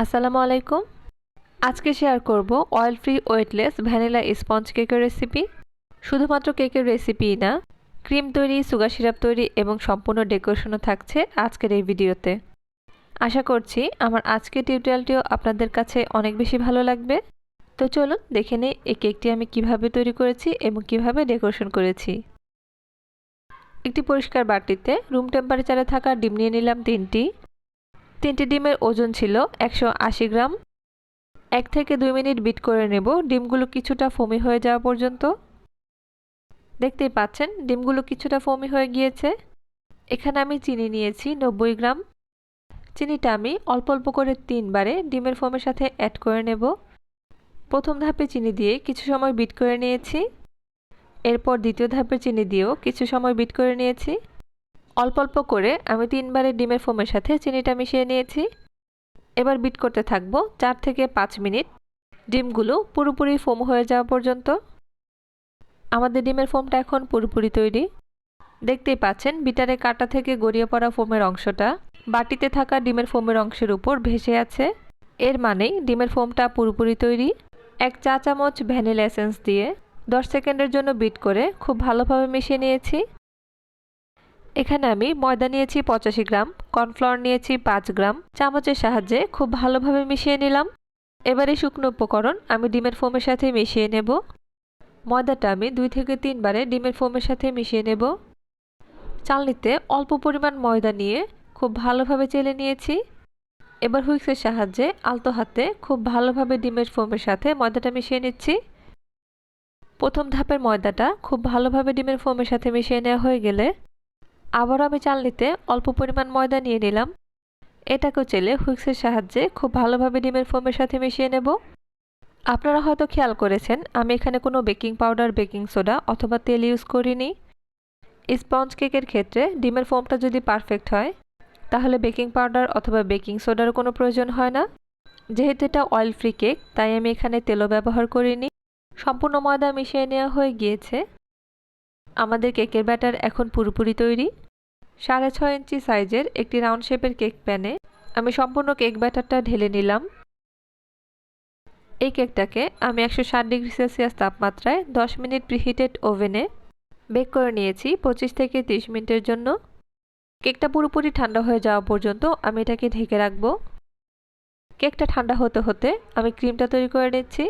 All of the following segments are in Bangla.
আসসালামু আলাইকুম। আজকে শেয়ার করব oil free weightless vanilla sponge কেকের রেসিপি শুধুমাত্র কেকের রেসিপি না ক্রিম তৈরি সুগার সিরাপ তৈরি এবং সম্পূর্ণ ডেকোরেশনও থাকছে আজকের এই ভিডিওতে আশা করছি আমার আজকের টিউটোরিয়ালটিও আপনাদের কাছে অনেক বেশি ভালো লাগবে। তো চলুন দেখে নিই এই কেকটি আমি কীভাবে তৈরি করেছি এবং কীভাবে ডেকোরেশন করেছি। একটি পরিষ্কার বাটিতে রুম টেম্পারেচারে থাকা ডিম নিয়ে নিলাম তিনটি। তিনটি ডিমের ওজন ছিল একশো আশি গ্রাম। এক থেকে দুই মিনিট বিট করে নেব। ডিমগুলো কিছুটা ফমি হয়ে যাওয়া পর্যন্ত। দেখতেই পাচ্ছেন, ডিমগুলো কিছুটা ফমি হয়ে গিয়েছে। এখানে আমি চিনি নিয়েছি নব্বই গ্রাম। চিনিটা আমি অল্প অল্প করে তিনবারে ডিমের ফোমের সাথে অ্যাড করে নেব। প্রথম ধাপে চিনি দিয়ে কিছু সময় বিট করে নিয়েছি। এরপর দ্বিতীয় ধাপে চিনি দিয়েও কিছু সময় বিট করে নিয়েছি। অল্প অল্প করে আমি তিনবারে ডিমের ফোমের সাথে চিনিটা মিশিয়ে নিয়েছি। এবার বিট করতে থাকব চার থেকে পাঁচ মিনিট। ডিমগুলো পুরোপুরি ফোম হয়ে যাওয়া পর্যন্ত। আমাদের ডিমের ফোমটা এখন পুরোপুরি তৈরি। দেখতেই পাচ্ছেন বিটারে কাটা থেকে গড়িয়ে পড়া ফোমের অংশটা। বাটিতে থাকা ডিমের ফোমের অংশের উপর ভেসে আছে। এর মানেই ডিমের ফোমটা পুরোপুরি তৈরি। এক চা চামচ ভ্যানিলা এসেন্স দিয়ে দশ সেকেন্ডের জন্য বিট করে খুব ভালোভাবে মিশিয়ে নিয়েছি। এখানে আমি ময়দা নিয়েছি পঁচাশি গ্রাম, কর্নফ্লাওয়ার নিয়েছি পাঁচ গ্রাম। চামচের সাহায্যে খুব ভালোভাবে মিশিয়ে নিলাম। এবারে শুকনো উপকরণ আমি ডিমের ফোমের সাথে মিশিয়ে নেব। ময়দাটা আমি দুই থেকে তিনবারে ডিমের ফোমের সাথে মিশিয়ে নেব। চালনিতে অল্প পরিমাণ ময়দা নিয়ে খুব ভালোভাবে চেলে নিয়েছি। এবার হুইক্সের সাহায্যে আলতো হাতে খুব ভালোভাবে ডিমের ফোমের সাথে ময়দাটা মিশিয়ে নিচ্ছি। প্রথম ধাপের ময়দাটা খুব ভালোভাবে ডিমের ফোমের সাথে মিশিয়ে নেওয়া হয়ে গেলে আবারও আমি চালনিতে অল্প পরিমাণ ময়দা নিয়ে নিলাম। এটাকেও চেলে হুইক্সের সাহায্যে খুব ভালোভাবে ডিমের ফোমের সাথে মিশিয়ে নেব। আপনারা হয়তো খেয়াল করেছেন, আমি এখানে কোনো বেকিং পাউডার, বেকিং সোডা অথবা তেল ইউজ করিনি। স্পঞ্জ কেকের ক্ষেত্রে ডিমের ফোমটা যদি পারফেক্ট হয়, তাহলে বেকিং পাউডার অথবা বেকিং সোডারও কোনো প্রয়োজন হয় না। যেহেতু এটা অয়েল ফ্রি কেক, তাই আমি এখানে তেলও ব্যবহার করিনি। সম্পূর্ণ ময়দা মিশিয়ে নেওয়া হয়ে গিয়েছে। আমাদের কেকের ব্যাটার এখন পুরোপুরি তৈরি। সাড়ে ছয় ইঞ্চি সাইজের একটি রাউন্ড শেপের কেক প্যানে আমি সম্পূর্ণ কেক ব্যাটারটা ঢেলে নিলাম। এই কেকটাকে আমি একশো ষাট ডিগ্রি সেলসিয়াস তাপমাত্রায় দশ মিনিট প্রিহিটেড ওভেনে বেক করে নিয়েছি পঁচিশ থেকে তিরিশ মিনিটের জন্য। কেকটা পুরোপুরি ঠান্ডা হয়ে যাওয়া পর্যন্ত আমি এটাকে ঢেকে রাখব। কেকটা ঠান্ডা হতে হতে আমি ক্রিমটা তৈরি করে নিচ্ছি।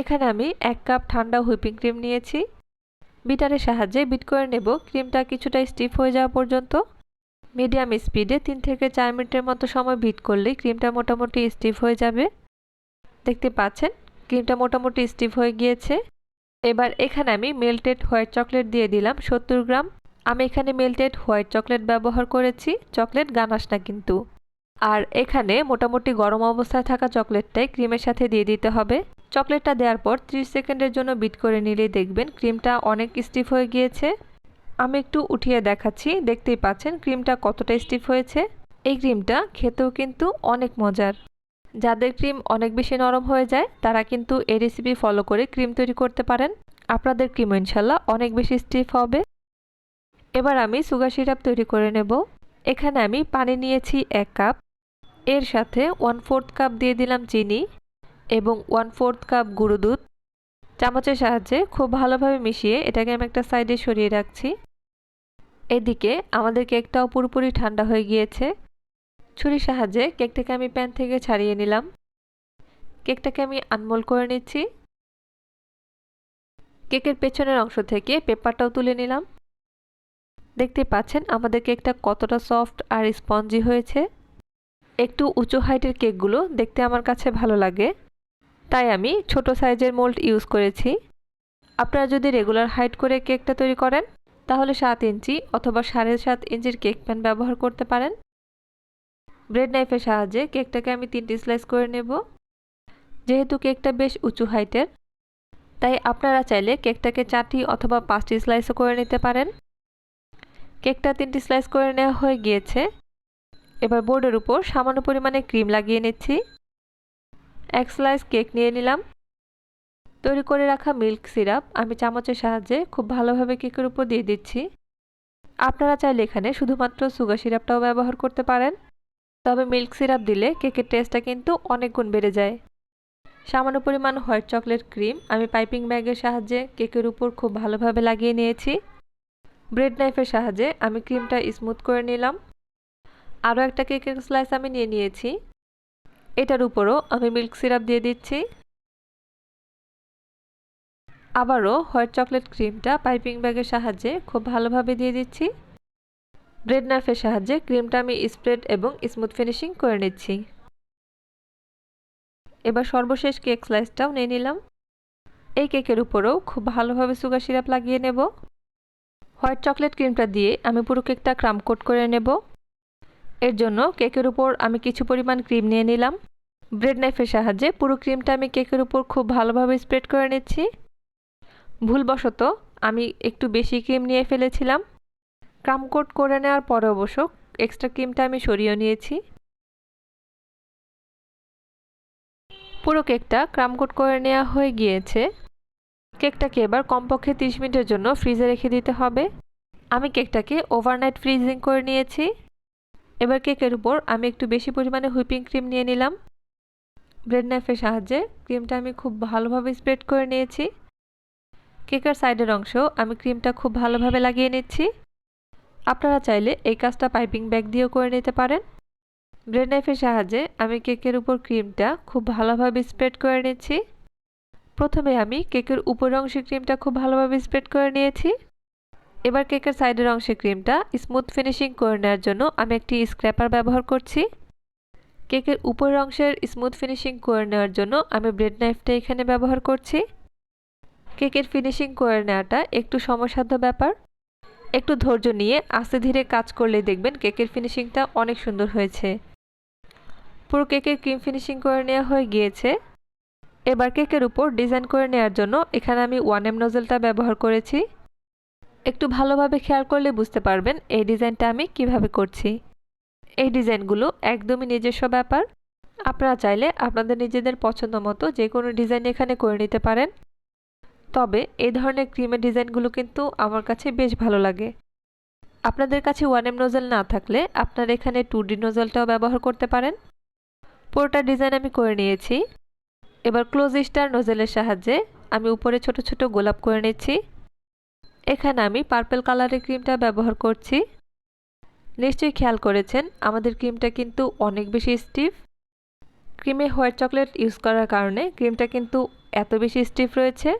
এখানে আমি এক কাপ ঠান্ডা হুইপিং ক্রিম নিয়েছি। বিটারের সাহায্যে বিট করে নেব ক্রিমটা কিছুটা স্টিফ হয়ে যাওয়া পর্যন্ত। মিডিয়াম স্পিডে তিন থেকে চার মিনিটের মতো সময় বিট করলেই ক্রিমটা মোটামুটি স্টিফ হয়ে যাবে। দেখতে পাচ্ছেন, ক্রিমটা মোটামুটি স্টিফ হয়ে গিয়েছে। এবার এখানে আমি মেল্টেড হোয়াইট চকলেট দিয়ে দিলাম সত্তর গ্রাম। আমি এখানে মেল্টেড হোয়াইট চকলেট ব্যবহার করেছি, চকলেট গানাস না কিন্তু। আর এখানে মোটামুটি গরম অবস্থায় থাকা চকলেটটাই ক্রিমের সাথে দিয়ে দিতে হবে। চকলেটটা দেওয়ার পর 30 সেকেন্ডের জন্য বিট করে নিলেই দেখবেন ক্রিমটা অনেক স্টিফ হয়ে গিয়েছে। আমি একটু উঠিয়ে দেখাচ্ছি, দেখতেই পাচ্ছেন ক্রিমটা কতটা স্টিফ হয়েছে। এই ক্রিমটা খেতেও কিন্তু অনেক মজার। যাদের ক্রিম অনেক বেশি নরম হয়ে যায়, তারা কিন্তু এই রেসিপি ফলো করে ক্রিম তৈরি করতে পারেন। আপনাদের ক্রিম ইনশাল্লাহ অনেক বেশি স্টিফ হবে। এবার আমি সুগার সিরাপ তৈরি করে নেব। এখানে আমি পানি নিয়েছি এক কাপ। এর সাথে ওয়ান ফোর্থ কাপ দিয়ে দিলাম চিনি। এবং ওয়ান ফোর্থ কাপ গুঁড়ো দুধ চামচের সাহায্যে খুব ভালোভাবে মিশিয়ে এটাকে আমি একটা সাইডে সরিয়ে রাখছি। এদিকে আমাদের কেকটাও পুরোপুরি ঠান্ডা হয়ে গিয়েছে। ছুরির সাহায্যে কেকটাকে আমি প্যান থেকে ছাড়িয়ে নিলাম। কেকটাকে আমি আনমোল করে নিচ্ছি। কেকের পেছনের অংশ থেকে পেপারটাও তুলে নিলাম। দেখতে পাচ্ছেন আমাদের কেকটা কতটা সফট আর স্পঞ্জি হয়েছে। একটু উঁচু হাইটের কেকগুলো দেখতে আমার কাছে ভালো লাগে। তাই আমি ছোট সাইজের মোল্ড ইউজ করেছি। আপনারা যদি রেগুলার হাইট করে কেকটা তৈরি করেন, তাহলে সাত ইঞ্চি অথবা সাড়ে সাত ইঞ্চির কেক প্যান ব্যবহার করতে পারেন। ব্রেড নাইফের সাহায্যে কেকটাকে আমি তিনটি স্লাইস করে নেব। যেহেতু কেকটা বেশ উঁচু হাইটের, তাই আপনারা চাইলে কেকটাকে চারটি অথবা পাঁচটি স্লাইসও করে নিতে পারেন। কেকটা তিনটি স্লাইস করে নেওয়া হয়ে গিয়েছে। এবার বোর্ডের উপর সামান্য পরিমাণে ক্রিম লাগিয়ে নিচ্ছি। এক স্লাইস কেক নিয়ে নিলাম। তৈরি করে রাখা মিল্ক সিরাপ আমি চামচের সাহায্যে খুব ভালোভাবে কেকের উপর দিয়ে দিচ্ছি। আপনারা চাইলে এখানে শুধুমাত্র সুগার সিরাপটাও ব্যবহার করতে পারেন। তবে মিল্ক সিরাপ দিলে কেকের টেস্টটা কিন্তু অনেক গুণ বেড়ে যায়। সামান্য পরিমাণ হোয়াইট চকলেট ক্রিম আমি পাইপিং ব্যাগের সাহায্যে কেকের উপর খুব ভালোভাবে লাগিয়ে নিয়েছি। ব্রেড নাইফের সাহায্যে আমি ক্রিমটা স্মুথ করে নিলাম। আরও একটা কেকের স্লাইস আমি নিয়ে নিয়েছি। এটার উপরও আমি মিল্ক সিরাপ দিয়ে দিচ্ছি। আবারও হোয়াইট চকলেট ক্রিমটা পাইপিং ব্যাগের সাহায্যে খুব ভালোভাবে দিয়ে দিচ্ছি। ব্রেড নাইফের সাহায্যে ক্রিমটা আমি স্প্রেড এবং স্মুথ ফিনিশিং করে নিচ্ছি। এবার সর্বশেষ কেক স্লাইসটাও নিয়ে নিলাম। এই কেকের উপরেও খুব ভালোভাবে সুগার সিরাপ লাগিয়ে নেব। হোয়াইট চকলেট ক্রিমটা দিয়ে আমি পুরো কেকটা ক্রাম কোট করে নেব। এর জন্য কেকের উপর আমি কিছু পরিমাণ ক্রিম নিয়ে নিলাম। ব্রেড নাইফের সাহায্যে পুরো ক্রিমটা আমি কেকের উপর খুব ভালোভাবে স্প্রেড করে নিচ্ছি। ভুলবশত আমি একটু বেশি ক্রিম নিয়ে ফেলেছিলাম। কোট করে নেওয়ার পরে অবশ্য এক্সট্রা ক্রিমটা আমি সরিয়ে নিয়েছি। পুরো কেকটা কোট করে নেওয়া হয়ে গিয়েছে। কেকটাকে এবার কমপক্ষে তিরিশ মিনিটের জন্য ফ্রিজে রেখে দিতে হবে। আমি কেকটাকে ওভারনাইট ফ্রিজিং করে নিয়েছি। এবার কেকের উপর আমি একটু বেশি পরিমাণে হুইপিং ক্রিম নিয়ে নিলাম। ব্রেড নাইফের সাহায্যে ক্রিমটা আমি খুব ভালোভাবে স্প্রেড করে নিয়েছি। কেকের সাইডের অংশ আমি ক্রিমটা খুব ভালোভাবে লাগিয়ে নিচ্ছি। আপনারা চাইলে এই কাজটা পাইপিং ব্যাগ দিয়েও করে নিতে পারেন। ব্রেড নাইফের সাহায্যে আমি কেকের উপর ক্রিমটা খুব ভালোভাবে স্প্রেড করে নিচ্ছি। প্রথমে আমি কেকের উপরের অংশে ক্রিমটা খুব ভালোভাবে স্প্রেড করে নিয়েছি। এবার কেকের সাইডের অংশে ক্রিমটা স্মুথ ফিনিশিং করে নেওয়ার জন্য আমি একটি স্ক্র্যাপার ব্যবহার করছি। কেকের উপরের অংশের স্মুথ ফিনিশিং করে নেওয়ার জন্য আমি ব্রেড নাইফটা এখানে ব্যবহার করছি। কেকের ফিনিশিং করে নেওয়াটা একটু সমস্যাধ্য ব্যাপার। একটু ধৈর্য নিয়ে আস্তে ধীরে কাজ করলে দেখবেন কেকের ফিনিশিংটা অনেক সুন্দর হয়েছে। পুরো কেকের ক্রিম ফিনিশিং করে নেওয়া হয়ে গিয়েছে। এবার কেকের উপর ডিজাইন করে নেওয়ার জন্য এখানে আমি ওয়ান এম নজলটা ব্যবহার করেছি। একটু ভালোভাবে খেয়াল করলে বুঝতে পারবেন এই ডিজাইনটা আমি কীভাবে করছি। এই ডিজাইনগুলো একদমই নিজস্ব ব্যাপার। আপনারা চাইলে আপনাদের নিজেদের পছন্দ মতো যে কোনো ডিজাইন এখানে করে নিতে পারেন। তবে এই ধরনের ক্রিমের ডিজাইনগুলো কিন্তু আমার কাছে বেশ ভালো লাগে। আপনাদের কাছে ওয়ান এম নোজেল না থাকলে আপনারা এখানে টু ডি নোজেলটাও ব্যবহার করতে পারেন। পুরোটা ডিজাইন আমি করে নিয়েছি। এবার ক্লোজ স্টার নোজেলের সাহায্যে আমি উপরে ছোট ছোট গোলাপ করে নিচ্ছি। এখানে আমি পার্পেল কালারের ক্রিমটা ব্যবহার করছি। নিশ্চয়ই খেয়াল করেছেন, আমাদের ক্রিমটা কিন্তু অনেক বেশি স্টিফ ক্রিমে হোয়াইট চকলেট ইউজ করার কারণে ক্রিমটা কিন্তু এত বেশি স্টিফ রয়েছে।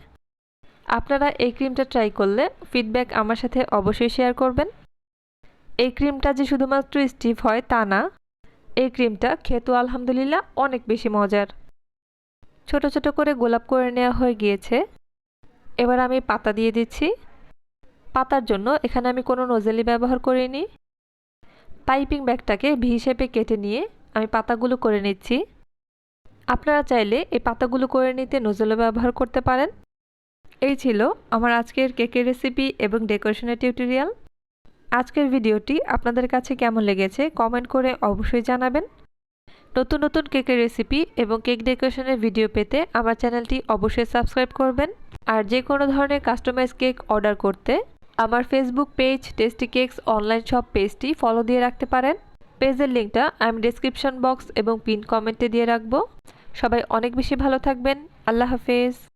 আপনারা এই ক্রিমটা ট্রাই করলে ফিডব্যাক আমার সাথে অবশ্যই শেয়ার করবেন। এই ক্রিমটা যে শুধুমাত্র স্টিফ হয় তা না, এই ক্রিমটা খেতেও আলহামদুলিল্লাহ অনেক বেশি মজার। ছোট ছোট করে গোলাপ করে নেওয়া হয়ে গিয়েছে। এবার আমি পাতা দিয়ে দিচ্ছি। পাতার জন্য এখানে আমি কোনো নজেলি ব্যবহার করিনি। পাইপিং ব্যাগটাকে ভি হিসেবে কেটে নিয়ে আমি পাতাগুলো করে নিচ্ছি। আপনারা চাইলে এই পাতাগুলো করে নিতে নজলও ব্যবহার করতে পারেন। এই ছিল আমার আজকের কেকের রেসিপি এবং ডেকোরেশনের টিউটোরিয়াল। আজকের ভিডিওটি আপনাদের কাছে কেমন লেগেছে কমেন্ট করে অবশ্যই জানাবেন। নতুন নতুন কেকের রেসিপি এবং কেক ডেকোরেশনের ভিডিও পেতে আমার চ্যানেলটি অবশ্যই সাবস্ক্রাইব করবেন। আর যে কোনো ধরনের কাস্টমাইজ কেক অর্ডার করতে আমার Facebook page tasty cakes online shop পেজটি ফলো দিয়ে রাখতে পারেন। পেজের লিঙ্কটা আমি ডিসক্রিপশন বক্স এবং পিন কমেন্টে দিয়ে রাখব। সবাই অনেক বেশি ভালো থাকবেন। আল্লাহ হাফেজ।